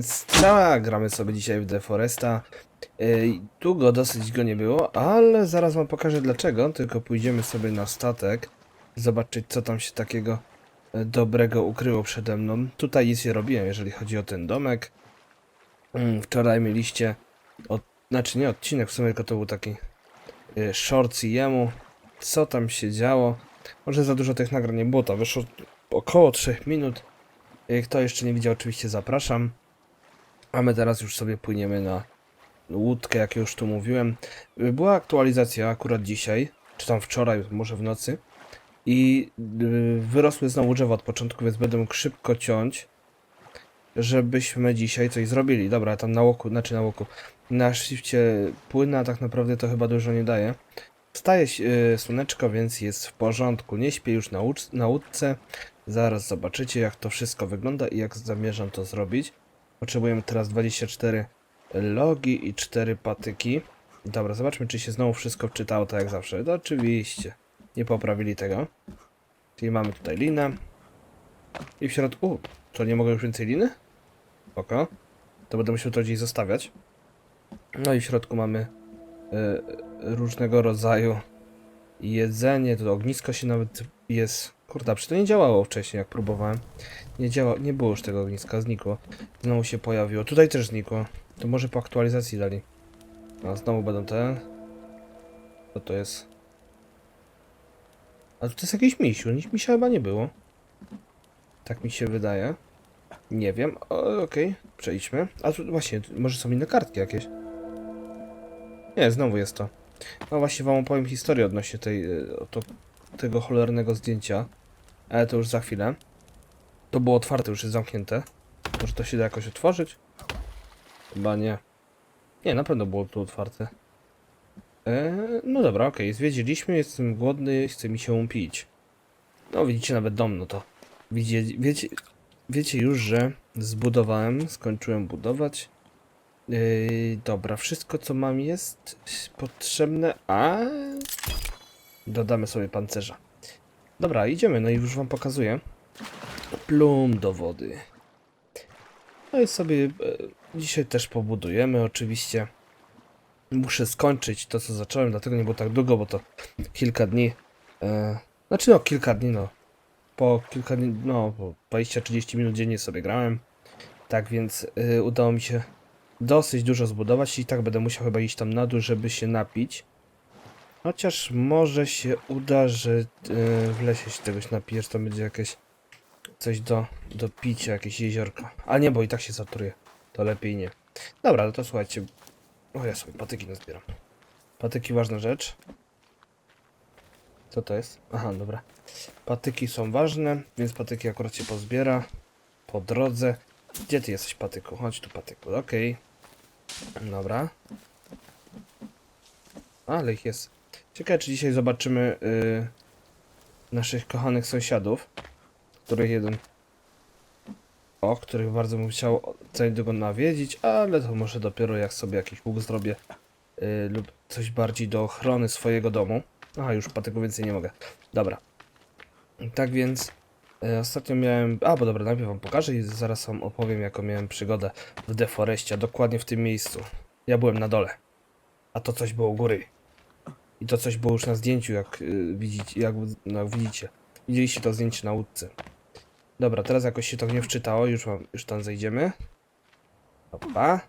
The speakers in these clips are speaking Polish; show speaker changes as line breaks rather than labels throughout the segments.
Więc cała gramy sobie dzisiaj w The Foresta. Yy, Długo dosyć go nie było, ale zaraz wam pokażę dlaczego. Tylko pójdziemy sobie na statek, zobaczyć co tam się takiego e, dobrego ukryło przede mną. Tutaj nic nie robiłem, jeżeli chodzi o ten domek. Mm, Wczoraj mieliście, od, znaczy nie odcinek, w sumie tylko to był taki y, short jemu. Co tam się działo? Może za dużo tych nagrań nie było, to wyszło około 3 minut. Y, Kto jeszcze nie widział, oczywiście zapraszam. A my teraz już sobie płyniemy na łódkę, jak już tu mówiłem. Była aktualizacja akurat dzisiaj, czy tam wczoraj, może w nocy. I y, wyrosły znowu drzewa od początku, więc będę mógł szybko ciąć, żebyśmy dzisiaj coś zrobili. Dobra, tam na łoku, znaczy na łoku, na shifcie płynę, a tak naprawdę to chyba dużo nie daje. Wstaje y, słoneczko, więc jest w porządku. Nie śpię już na łódce. Zaraz zobaczycie, jak to wszystko wygląda i jak zamierzam to zrobić. Potrzebujemy teraz 24 logi i 4 patyki. Dobra, zobaczmy, czy się znowu wszystko wczytało tak jak zawsze. No, oczywiście. Nie poprawili tego. Czyli mamy tutaj linę. I w środku... U, to nie mogę już więcej liny? Oko. To będę musiał to gdzieś zostawiać. No i w środku mamy y, różnego rodzaju jedzenie. To ognisko się nawet jest... Kurde, przecież to nie działało wcześniej, jak próbowałem. Nie działa, nie było już tego ogniska, znikło. Znowu się pojawiło. Tutaj też znikło. To może po aktualizacji dali. A znowu będą te. Co to jest? A to jest jakiś misiu. Nic misia chyba nie było. Tak mi się wydaje. Nie wiem. Okej, przejdźmy. A tu właśnie, tu może są inne kartki jakieś. Nie, znowu jest to. No właśnie wam opowiem historię odnośnie tej, y, to, tego cholernego zdjęcia. Ale to już za chwilę. To było otwarte, już jest zamknięte. Może to się da jakoś otworzyć? Chyba nie. Nie, na pewno było tu otwarte. Eee, no dobra, okej, zwiedziliśmy, jestem głodny, chce mi się pić. No widzicie, nawet dom, no to wiecie, wiecie, wiecie już, że zbudowałem, skończyłem budować. Yy, dobra, wszystko co mam jest potrzebne, a dodamy sobie pancerza. Dobra, idziemy, no i już wam pokazuję. Plum do wody. No i sobie e, dzisiaj też pobudujemy oczywiście. Muszę skończyć to co zacząłem, dlatego nie było tak długo, bo to kilka dni. E, znaczy no kilka dni no. Po kilka dni, no po 20-30 minut dziennie sobie grałem. Tak więc e, udało mi się dosyć dużo zbudować i tak będę musiał chyba iść tam na dół, żeby się napić. Chociaż może się uda, że e, w lesie się czegoś napijesz, to będzie jakieś coś do, do picia, jakieś jeziorko. Ale nie, bo i tak się zatruje. To lepiej nie. Dobra, no to słuchajcie. O, ja sobie patyki nazbieram. Patyki ważna rzecz. Co to jest? Aha, dobra. Patyki są ważne, więc patyki akurat się pozbiera. Po drodze. Gdzie ty jesteś, patyku? Chodź tu, patyku. Okej. Dobra. Ale ich jest. Ciekawe, czy dzisiaj zobaczymy y, naszych kochanych sąsiadów których jeden o których bardzo bym chciał co nawiedzić, ale to może dopiero jak sobie jakiś łuk zrobię yy, lub coś bardziej do ochrony swojego domu. Aha, już patyku więcej nie mogę. Dobra. Tak więc yy, ostatnio miałem... A, bo dobra, najpierw wam pokażę i zaraz wam opowiem jaką miałem przygodę w Deforeście, dokładnie w tym miejscu. Ja byłem na dole, a to coś było u góry. I to coś było już na zdjęciu, jak yy, widzicie, jak, no, widzicie. Widzieliście to zdjęcie na łódce. Dobra, teraz jakoś się to nie wczytało, już, mam, już tam zejdziemy. Opa.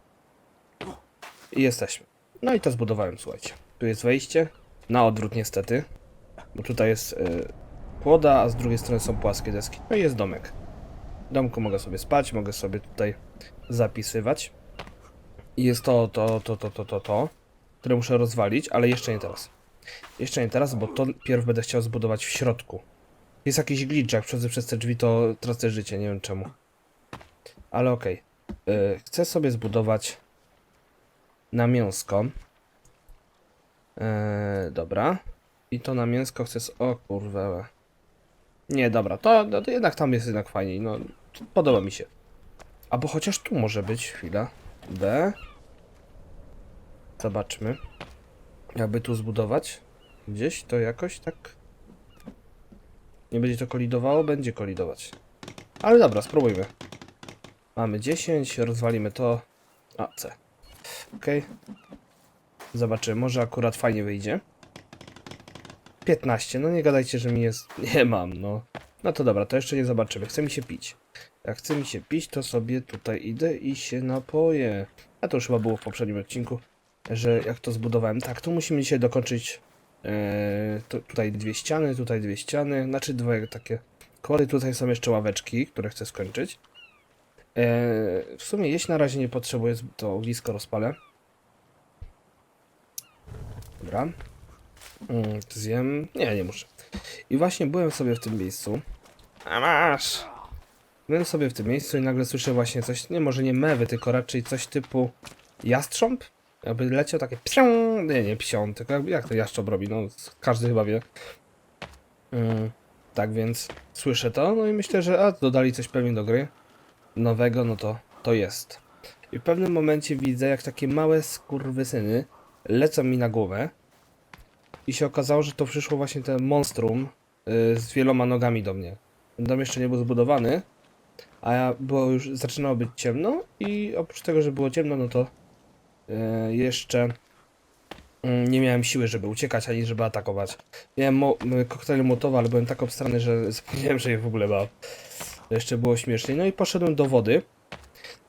I jesteśmy. No i to zbudowałem, słuchajcie. Tu jest wejście, na odwrót niestety, bo tutaj jest y, płoda, a z drugiej strony są płaskie deski. No i jest domek. W domku mogę sobie spać, mogę sobie tutaj zapisywać. I jest to, to, to, to, to, to, to, które muszę rozwalić, ale jeszcze nie teraz. Jeszcze nie teraz, bo to pierw będę chciał zbudować w środku. Jest jakiś glitch, jak przechodzę przez te drzwi, to tracę życie, nie wiem czemu. Ale okej. Y, chcę sobie zbudować na mięsko. Yy, dobra. I to na mięsko chcę... s- O kurwa. Nie, dobra, to, no, to jednak tam jest jednak fajniej, no. Podoba mi się. Albo chociaż tu może być, chwila. B. Zobaczmy. Jakby tu zbudować. Gdzieś to jakoś tak... Nie będzie to kolidowało? Będzie kolidować. Ale dobra, spróbujmy. Mamy 10, rozwalimy to. A, C. Ok. Zobaczymy, może akurat fajnie wyjdzie. 15, no nie gadajcie, że mi jest... Nie mam, no. No to dobra, to jeszcze nie zobaczymy. Chce mi się pić. Jak chce mi się pić, to sobie tutaj idę i się napoję. A to już chyba było w poprzednim odcinku, że jak to zbudowałem. Tak, tu musimy dzisiaj dokończyć e, tu, tutaj dwie ściany, tutaj dwie ściany, znaczy dwie takie kory. Tutaj są jeszcze ławeczki, które chcę skończyć. E, w sumie jeść na razie nie potrzebuję, to ognisko rozpalę. Dobra. Mm, to zjem. Nie, nie muszę. I właśnie byłem sobie w tym miejscu. A masz! Byłem sobie w tym miejscu i nagle słyszę właśnie coś, nie może nie mewy, tylko raczej coś typu jastrząb? Jakby leciał takie psią, nie, nie psią, tylko jakby jak to jaszcząb robi, no każdy chyba wie. Mm, tak więc słyszę to, no i myślę, że a, dodali coś pewnie do gry nowego, no to to jest. I w pewnym momencie widzę, jak takie małe skurwysyny lecą mi na głowę i się okazało, że to przyszło właśnie ten monstrum y, z wieloma nogami do mnie. Dom jeszcze nie był zbudowany, a ja było już zaczynało być ciemno i oprócz tego, że było ciemno, no to y, jeszcze y, nie miałem siły, żeby uciekać, ani żeby atakować. Miałem mo y, koktajl motowa, ale byłem tak obstrany, że zapomniałem, że je w ogóle mam. Jeszcze było śmiesznie. No i poszedłem do wody.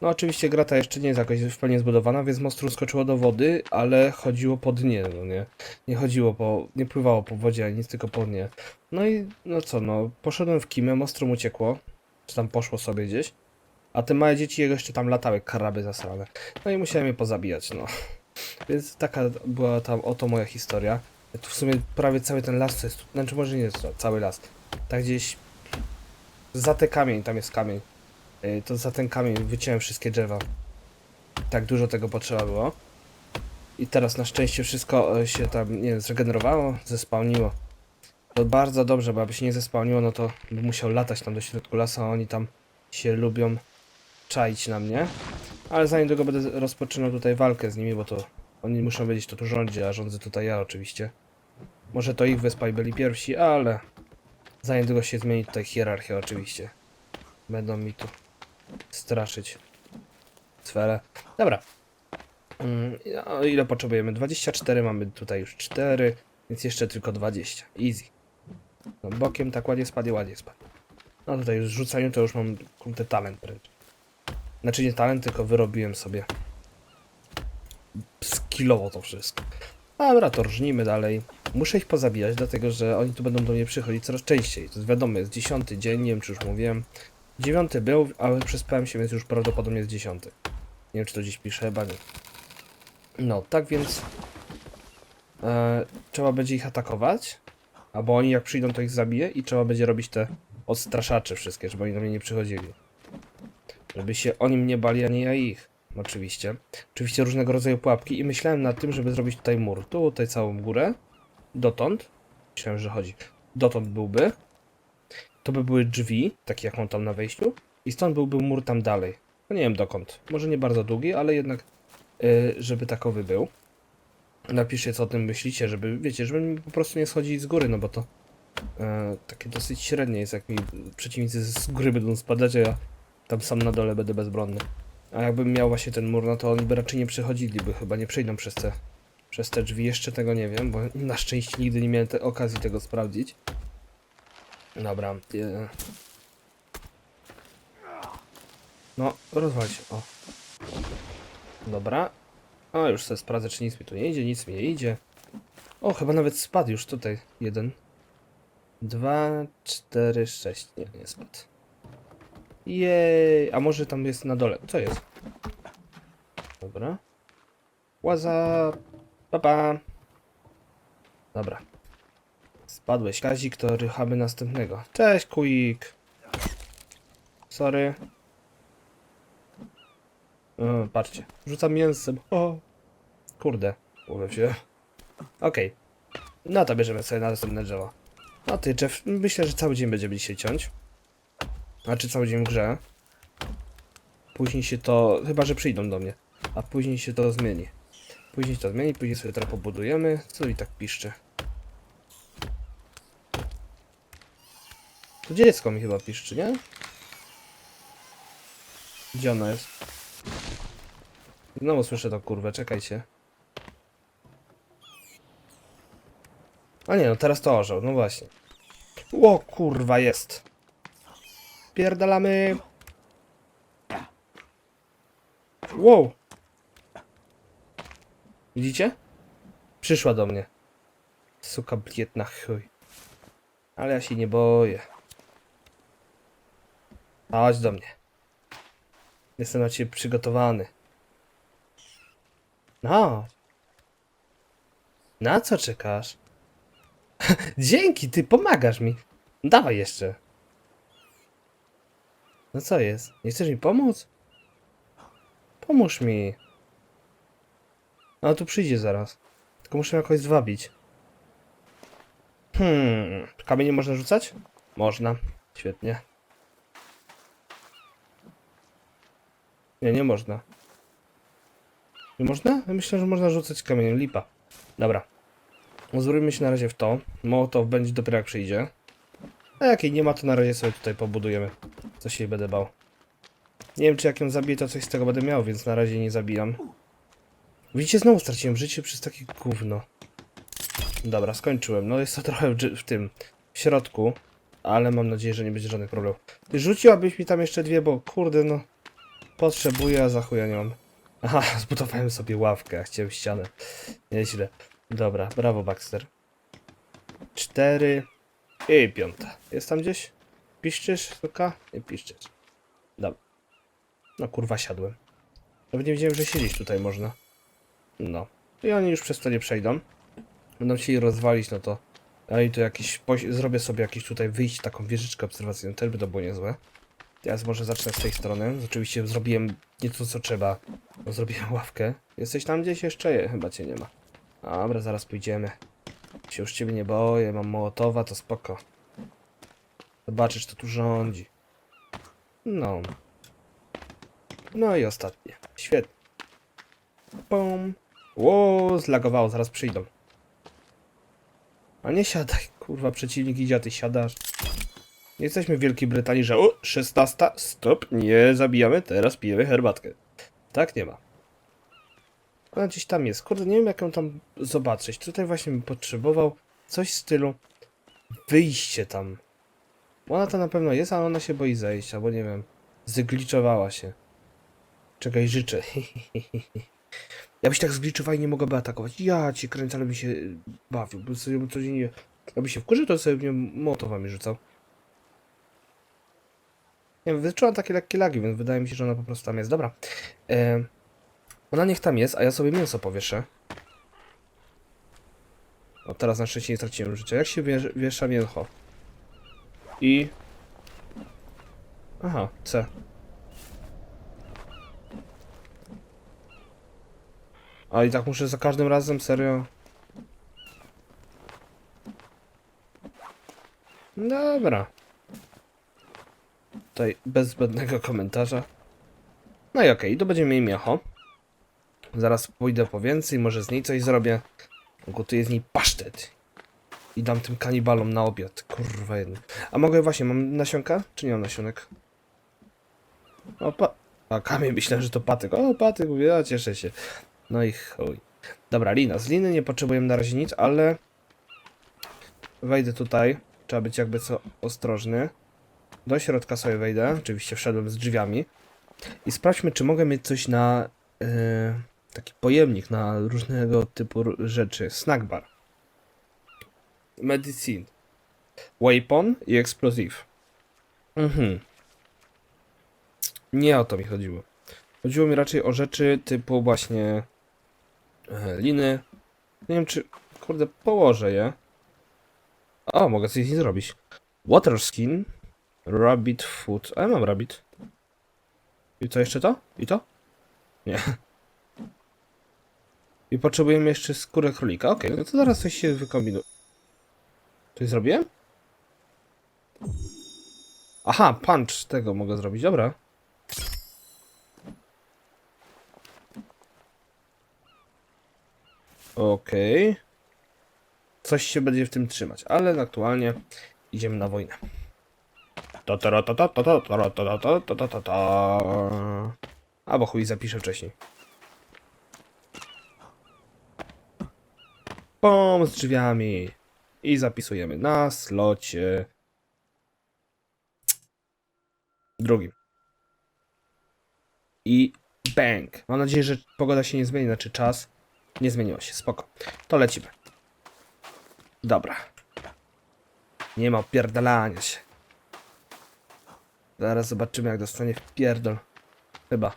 No oczywiście grata jeszcze nie jest jakoś w pełni zbudowana, więc monstrum skoczyło do wody, ale chodziło po dnie, no nie? Nie chodziło po, nie pływało po wodzie, ani nic, tylko po dnie. No i no co, no, poszedłem w kimę, monstrum uciekło, czy tam poszło sobie gdzieś, a te małe dzieci jego jeszcze tam latały, karaby zasrane. No i musiałem je pozabijać, no. Więc taka była tam oto moja historia. Tu w sumie prawie cały ten las to jest, znaczy może nie jest to cały las, tak gdzieś za te kamień, tam jest kamień. Yy, To za ten kamień wyciąłem wszystkie drzewa. Tak dużo tego potrzeba było. I teraz na szczęście wszystko e, się tam, nie wiem, zregenerowało, zespałniło. To bardzo dobrze, bo aby się nie zespałniło, no to bym musiał latać tam do środku lasu, a oni tam się lubią czaić na mnie. Ale za niedługo będę rozpoczynał tutaj walkę z nimi, bo to oni muszą wiedzieć, kto tu rządzi, a rządzę tutaj ja oczywiście. Może to ich wyspa i byli pierwsi, ale za niedługo się zmieni tutaj hierarchia oczywiście. Będą mi tu straszyć sferę. Dobra. Mm, ile potrzebujemy? 24, mamy tutaj już 4, więc jeszcze tylko 20. Easy. No, bokiem tak ładnie spadnie, ładnie spadnie. No tutaj już rzucaniu to już mam kurde talent wręcz. Znaczy nie talent, tylko wyrobiłem sobie skillowo to wszystko. Dobra, to rżnijmy dalej. Muszę ich pozabijać, dlatego że oni tu będą do mnie przychodzić coraz częściej. To jest wiadomo, jest dziesiąty dzień, nie wiem czy już mówiłem. Dziewiąty był, ale przespałem się, więc już prawdopodobnie jest dziesiąty. Nie wiem czy to dziś piszę, chyba nie. No, tak więc e, trzeba będzie ich atakować, albo oni jak przyjdą to ich zabiję i trzeba będzie robić te odstraszacze wszystkie, żeby oni do mnie nie przychodzili. Żeby się oni mnie bali, a nie ja ich. Oczywiście. Oczywiście różnego rodzaju pułapki i myślałem nad tym, żeby zrobić tutaj mur. Tu, tutaj całą górę. Dotąd. Myślałem, że chodzi. Dotąd byłby. To by były drzwi, takie jak mam tam na wejściu. I stąd byłby mur tam dalej. No nie wiem dokąd. Może nie bardzo długi, ale jednak yy, żeby takowy był. Napiszcie co o tym myślicie, żeby, wiecie, żeby mi po prostu nie schodzić z góry, no bo to yy, takie dosyć średnie jest, jak mi przeciwnicy z góry będą spadać, a ja tam sam na dole będę bezbronny. A jakbym miał właśnie ten mur, no to oni by raczej nie przychodzili, by chyba nie przejdą przez te, przez te drzwi. Jeszcze tego nie wiem, bo na szczęście nigdy nie miałem okazji tego sprawdzić. Dobra. No, rozwal się. O. Dobra. O, już sobie sprawdzę, czy nic mi tu nie idzie, nic mi nie idzie. O, chyba nawet spadł już tutaj. Jeden. Dwa, cztery, sześć. Nie, nie spadł. Jej, a może tam jest na dole. Co jest? Dobra. Łaza. Papa. Dobra. Spadłeś, Kazik, to rychamy następnego. Cześć, Quick. Sorry. O, patrzcie, rzucam mięsem. O. Kurde, mówię się. Okej. No to bierzemy sobie na następne drzewo. No ty, Jeff, myślę, że cały dzień będziemy dzisiaj ciąć. Znaczy cały dzień w grze. Później się to... Chyba, że przyjdą do mnie. A później się to zmieni. Później się to zmieni, później sobie teraz pobudujemy. Co i tak piszczy? To dziecko mi chyba piszczy, nie? Gdzie ona jest? Znowu słyszę to kurwę, czekajcie. A nie, no teraz to orzeł, no właśnie. O kurwa jest. Pierdalamy. Wow. Widzicie? Przyszła do mnie. Suka blietna chuj. Ale ja się nie boję. Chodź do mnie. Jestem na ciebie przygotowany. No. Na co czekasz? Dzięki, ty pomagasz mi. Dawaj jeszcze. No co jest? Nie chcesz mi pomóc? Pomóż mi. No tu przyjdzie zaraz. Tylko muszę jakoś zwabić. Hmm. Kamienie można rzucać? Można. Świetnie. Nie, nie można. Nie można? Ja myślę, że można rzucać kamieniem. Lipa. Dobra. Uzbrójmy się na razie w to. Mołotow będzie dopiero jak przyjdzie. A jak jej nie ma, to na razie sobie tutaj pobudujemy. Co się jej będę bał. Nie wiem, czy jak ją zabiję, to coś z tego będę miał, więc na razie nie zabijam. Widzicie, znowu straciłem życie przez takie gówno. Dobra, skończyłem. No jest to trochę w, tym, w środku, ale mam nadzieję, że nie będzie żadnych problemów. Ty rzuciłabyś mi tam jeszcze dwie, bo kurde, no, potrzebuję, a za chuja nie mam. Aha, zbudowałem sobie ławkę, a chciałem ścianę. Nieźle. Dobra, brawo Baxter. Cztery i piąta. Jest tam gdzieś? Piszczysz, suka? Nie piszczysz. Dobra. No kurwa, siadłem. Nawet nie wiedziałem, że siedzieć tutaj można. No. I oni już przez to nie przejdą. Będą chcieli rozwalić, no to... Ale to jakiś... Zrobię sobie jakiś tutaj wyjść, taką wieżyczkę obserwacyjną. Też by to było niezłe. Teraz może zacznę z tej strony. Oczywiście zrobiłem nie to, co trzeba. Zrobiłem ławkę. Jesteś tam gdzieś jeszcze? Je, chyba cię nie ma. Dobra, zaraz pójdziemy. Się już ciebie nie boję, mam Mołotowa, to spoko. Zobaczysz, kto tu rządzi. No. No i ostatnie. Świetnie. Pum. Ło, zlagowało, zaraz przyjdą. A nie siadaj, kurwa, przeciwnik idzie, a ty siadasz. Nie jesteśmy w Wielkiej Brytanii, że o, 16, stop, nie zabijamy, teraz pijemy herbatkę. Tak nie ma. Ona gdzieś tam jest. Kurde, nie wiem jak ją tam zobaczyć. Tutaj właśnie bym potrzebował coś w stylu wyjście tam. Ona to na pewno jest, ale ona się boi zejść, albo nie wiem, zgliczowała się. Czekaj, życzę. Ja byś tak zgliczowała i nie mogłaby atakować. Ja ci kręcę, ale bym się bawił, bo sobie codziennie... Jakby się wkurzył, to sobie mnie motowami rzucał. Nie wiem, wyczułam takie lekkie lagi, więc wydaje mi się, że ona po prostu tam jest. Dobra. E, ona niech tam jest, a ja sobie mięso powieszę. O, teraz na szczęście nie straciłem życia. Jak się wiesz, wiesza mięcho? I... Aha, C. A i tak muszę za każdym razem, serio? Dobra. Tutaj bez zbędnego komentarza. No i okej, to będziemy mieli mięcho. Zaraz pójdę po więcej, może z niej coś zrobię. Gotuję z niej pasztet. I dam tym kanibalom na obiad. Kurwa jeden. A mogę właśnie, mam nasionka? Czy nie mam nasionek? O, pa... A kamień myślałem, że to patyk. O, patyk, mówię, ja cieszę się. No i chuj. Dobra, lina. Z liny nie potrzebujemy na razie nic, ale... Wejdę tutaj. Trzeba być jakby co ostrożny. Do środka sobie wejdę. Oczywiście wszedłem z drzwiami. I sprawdźmy, czy mogę mieć coś na... Yy, taki pojemnik na różnego typu rzeczy. Snack bar. Medicine. Weapon i explosive. Mhm. Nie o to mi chodziło. Chodziło mi raczej o rzeczy typu właśnie e, liny. Nie wiem czy, kurde, położę je. O, mogę coś z nich zrobić. Water skin. Rabbit food. A ja mam rabbit. I co jeszcze to? I to? Nie. I potrzebujemy jeszcze skórę królika. Okej, no to zaraz coś się wykombinuje. Coś zrobiłem? Aha, punch tego mogę zrobić, dobra. Okej. Coś się będzie w tym trzymać, ale aktualnie idziemy na wojnę. Albo chuj zapiszę wcześniej. Pom z drzwiami. I zapisujemy na slocie. Drugim. I bang. Mam nadzieję, że pogoda się nie zmieni, znaczy czas. Nie zmieniło się, spoko. To lecimy. Dobra. Nie ma opierdalania się. Zaraz zobaczymy, jak dostanie w pierdol. Chyba.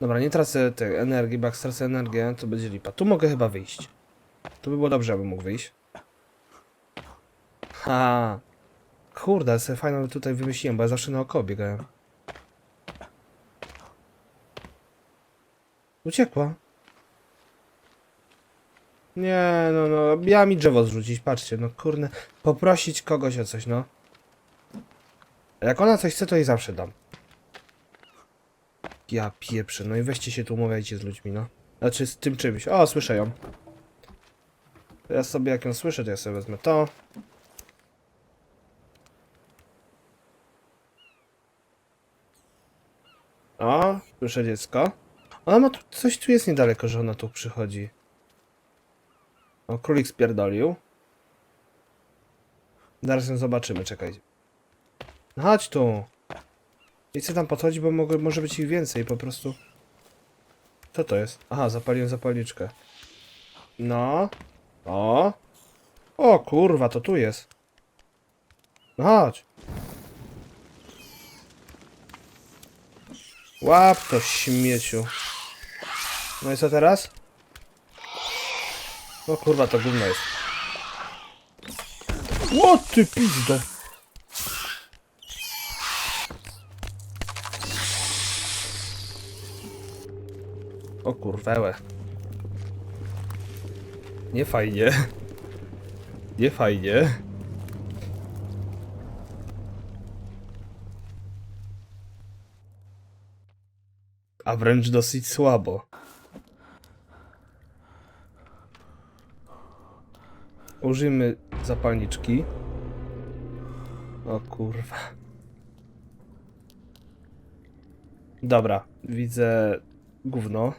Dobra, nie tracę tej energii, bo jak stracę energię, to będzie lipa. Tu mogę chyba wyjść. Tu by było dobrze, abym mógł wyjść. Ha. Kurde, sobie fajną tutaj wymyśliłem, bo ja zawsze naokoło biegałem. Uciekła. Nie, no, no, miała mi drzewo zrzucić, patrzcie, no kurde, poprosić kogoś o coś, no. Jak ona coś chce, to jej zawsze dam. Ja pieprzę, no i weźcie się tu umawiajcie z ludźmi, no. Znaczy z tym czymś. O, słyszę ją. To ja sobie, jak ją słyszę, to ja sobie wezmę to. O, słyszę dziecko. Ona ma tu, coś tu jest niedaleko, że ona tu przychodzi. O, królik spierdolił. Zaraz ją zobaczymy, czekajcie. No chodź tu. Nie chcę tam podchodzić, bo mogę, może być ich więcej, po prostu. Co to jest? Aha, zapaliłem zapalniczkę. No. O. O kurwa, to tu jest. No chodź. Łap to śmieciu. No i co teraz? O kurwa, to gówno jest. Ło ty pizdę. O kurwełe. Nie fajnie. Nie fajnie. A wręcz dosyć słabo. Użyjmy zapalniczki. O kurwa. Dobra, widzę gówno.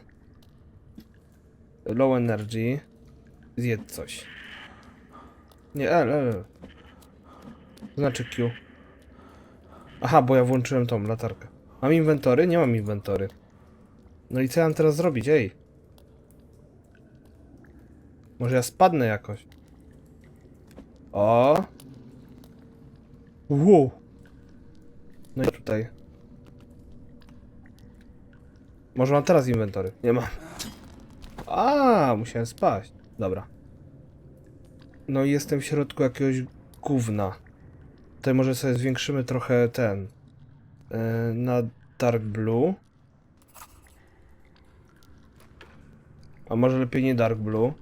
Low energy. Zjedz coś. Nie, L, L. Znaczy Q. Aha, bo ja włączyłem tą latarkę. Mam inwentory? Nie mam inwentory. No i co ja mam teraz zrobić, ej? Może ja spadnę jakoś? O! Wow! No i tutaj. Może mam teraz inwentory? Nie mam. A, musiałem spaść. Dobra. No i jestem w środku jakiegoś gówna. Tutaj może sobie zwiększymy trochę ten. Yy, na dark blue. A może lepiej nie dark blue,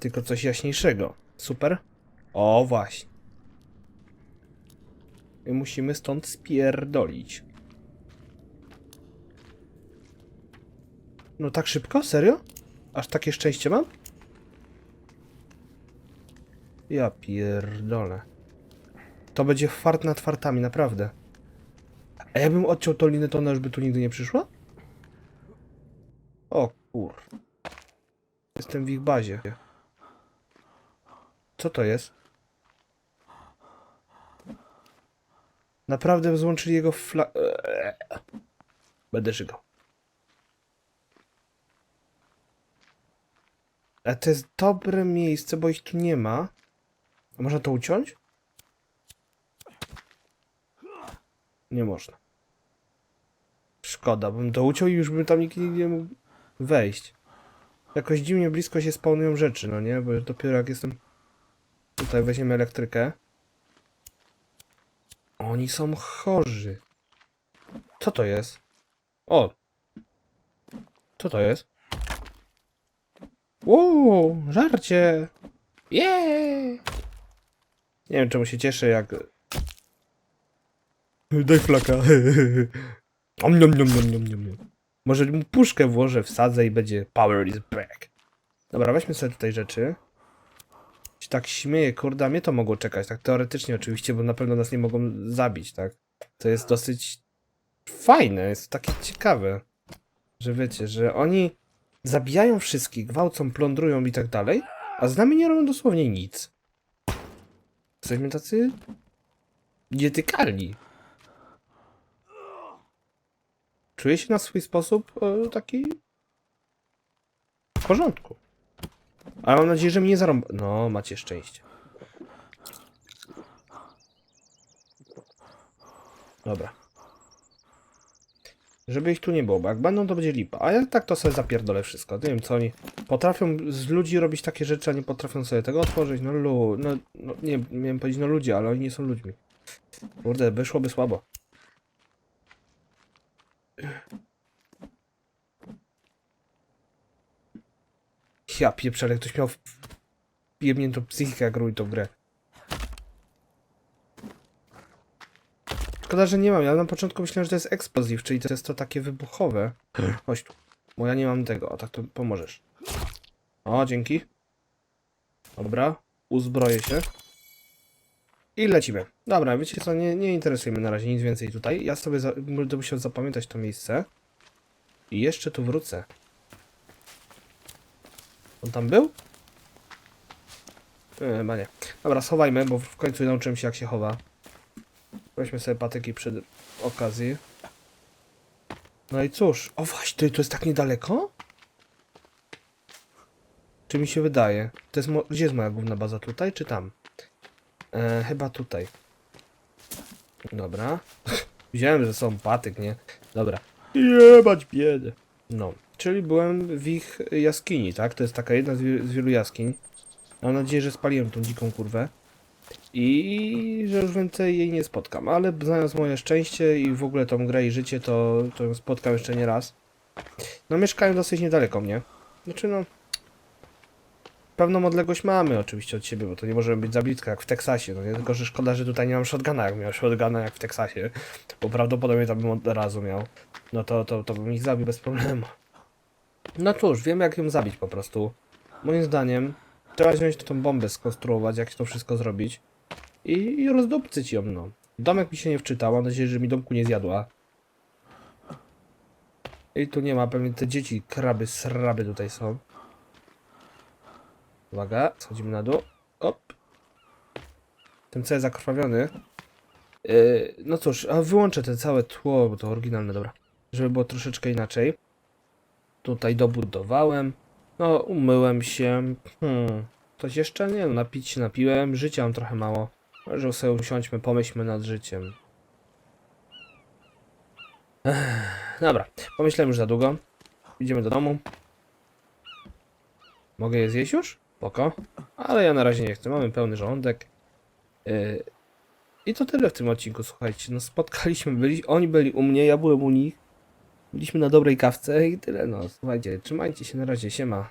tylko coś jaśniejszego. Super. O, właśnie. I musimy stąd spierdolić. No tak szybko? Serio? Aż takie szczęście mam? Ja pierdolę. To będzie fart nad fartami, naprawdę. A jakbym odciął tą linę, to ona już by tu nigdy nie przyszła? O kur... Jestem w ich bazie. Co to jest? Naprawdę złączyli jego fla... Będę żygał. A to jest dobre miejsce, bo ich tu nie ma. A można to uciąć? Nie można. Szkoda, bym to uciął i już bym tam nikt nie mógł wejść. Jakoś dziwnie blisko się spawnują rzeczy, no nie? Bo dopiero jak jestem... Tutaj weźmiemy elektrykę. Oni są chorzy. Co to jest? O! Co to jest? Wow, żarcie! Jeee! Nie wiem czemu się cieszę jak... Daj flaka. Om, nom, nom, nom, nom, nom. Może mu puszkę włożę, wsadzę i będzie power is back. Dobra, weźmy sobie tutaj rzeczy. się tak śmieję, kurde, a mnie to mogło czekać, tak teoretycznie oczywiście, bo na pewno nas nie mogą zabić, tak? To jest dosyć fajne, jest takie ciekawe, że wiecie, że oni zabijają wszystkich, gwałcą, plądrują i tak dalej, a z nami nie robią dosłownie nic. Jesteśmy tacy nietykalni. Czuję się na swój sposób e, taki w porządku. Ale mam nadzieję, że mnie nie zarąba. No, macie szczęście. Dobra. Żeby ich tu nie było, bo jak będą, to będzie lipa. A jak tak, to sobie zapierdolę wszystko. Nie wiem, co oni potrafią z ludzi robić takie rzeczy, a nie potrafią sobie tego otworzyć. No lu, no, no nie miałem powiedzieć no ludzie, ale oni nie są ludźmi. Kurde, wyszłoby słabo. Ja pieprzele, ktoś miał jebniętą psychikę, jak robi tą grę. Szkoda, że nie mam. Ja na początku myślałem, że to jest eksplozyw, czyli to jest to takie wybuchowe. Chodź tu. Bo ja nie mam tego, a tak to pomożesz. O, dzięki. Dobra, uzbroję się. I lecimy. Dobra, wiecie co, nie, nie interesujemy na razie nic więcej tutaj. Ja sobie za, będę musiał zapamiętać to miejsce. I jeszcze tu wrócę. On tam był? E, Chyba nie. Dobra, schowajmy, bo w końcu nauczyłem się jak się chowa. Weźmy sobie patyki przy okazji. No i cóż. O właśnie, to jest tak niedaleko? Czy mi się wydaje? To jest Gdzie jest moja główna baza? Tutaj czy tam? E, chyba tutaj. Dobra. Wziąłem ze sobą patyk, nie? Dobra. Jebać biedę. No, czyli byłem w ich jaskini, tak? To jest taka jedna z wielu jaskiń. Mam nadzieję, że spaliłem tą dziką kurwę. I że już więcej jej nie spotkam. Ale znając moje szczęście i w ogóle tą grę i życie, to, to ją spotkam jeszcze nie raz. No mieszkają dosyć niedaleko mnie. Znaczy no... Pewną odległość mamy oczywiście od siebie, bo to nie możemy być za blisko jak w Teksasie. No nie tylko, że szkoda, że tutaj nie mam shotguna, jak miał shotguna jak w Teksasie. Bo prawdopodobnie tam bym od razu miał. No to, to, to bym ich zabił bez problemu. No cóż, wiem jak ją zabić po prostu. Moim zdaniem trzeba wziąć tą bombę, skonstruować, jak to wszystko zrobić. I, i rozdupcyć ją, no. Domek mi się nie wczytał, mam nadzieję, że mi domku nie zjadła. I tu nie ma, pewnie te dzieci, kraby, sraby tutaj są. Uwaga, schodzimy na dół. Op. Ten cały zakrwawiony. Yy, no cóż, a wyłączę te całe tło, bo to oryginalne, dobra. Żeby było troszeczkę inaczej. Tutaj dobudowałem. No, umyłem się. Hmm. Coś jeszcze? Nie no, napić się napiłem. Życia mam trochę mało. Może sobie usiądźmy, pomyślmy nad życiem. Ech, dobra, pomyślałem już za długo. Idziemy do domu. Mogę je zjeść już? Poko. Ale ja na razie nie chcę, mamy pełny żołądek. Yy, I to tyle w tym odcinku, słuchajcie. No spotkaliśmy, byli, oni byli u mnie, ja byłem u nich. Byliśmy na dobrej kawce i tyle, no. Słuchajcie, trzymajcie się na razie, siema.